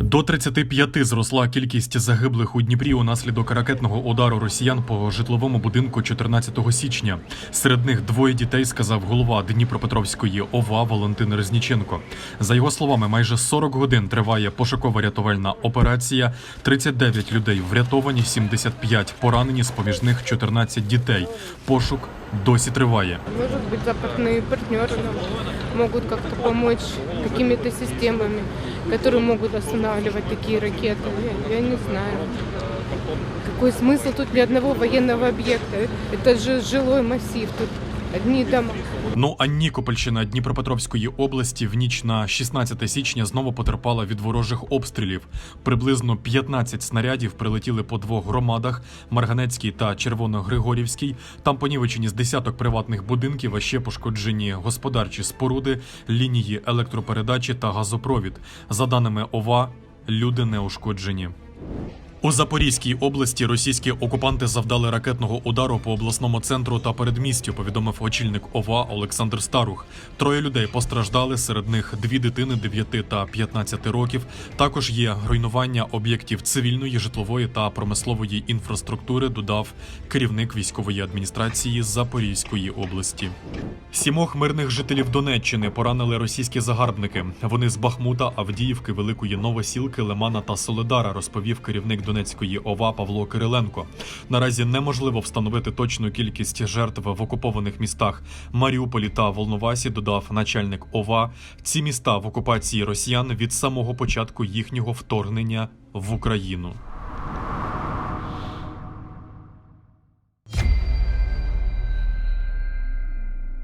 До 35 зросла кількість загиблих у Дніпрі унаслідок ракетного удару росіян по житловому будинку 14 січня. Серед них двоє дітей, сказав голова Дніпропетровської ОВА Валентин Резніченко. За його словами, майже 40 годин триває пошуково-рятувальна операція. 39 людей врятовані, 75 поранені, з поміж них 14 дітей. Пошук досі триває. Может быть, западные партнеры нам могут как-то помочь какими-то системами, которые могут останавливать такие ракеты. Я, я не знаю. Какой смысл тут для одного военного объекта? Это же жилой массив, тут одни дома. Ну а Нікопольщина Дніпропетровської області в ніч на 16 січня знову потерпала від ворожих обстрілів. Приблизно 15 снарядів прилетіли по двох громадах: Марганецькій та Червоногригорівській. Там понівечені з десяток приватних будинків, а ще пошкоджені господарчі споруди, лінії електропередачі та газопровід. За даними ОВА, люди не ушкоджені. У Запорізькій області російські окупанти завдали ракетного удару по обласному центру та передмістю. Повідомив очільник ОВА Олександр Старух. Троє людей постраждали. Серед них дві дитини 9 та 15 років. Також є руйнування об'єктів цивільної, житлової та промислової інфраструктури. Додав керівник військової адміністрації Запорізької області. Сімох мирних жителів Донеччини поранили російські загарбники. Вони з Бахмута, Авдіївки, Великої Новосілки, Лимана та Соледара, розповів керівник Донецької ОВА Павло Кириленко. Наразі неможливо встановити точну кількість жертв в окупованих містах Маріуполі та Волновасі. Додав начальник ОВА. Ці міста в окупації росіян від самого початку їхнього вторгнення в Україну.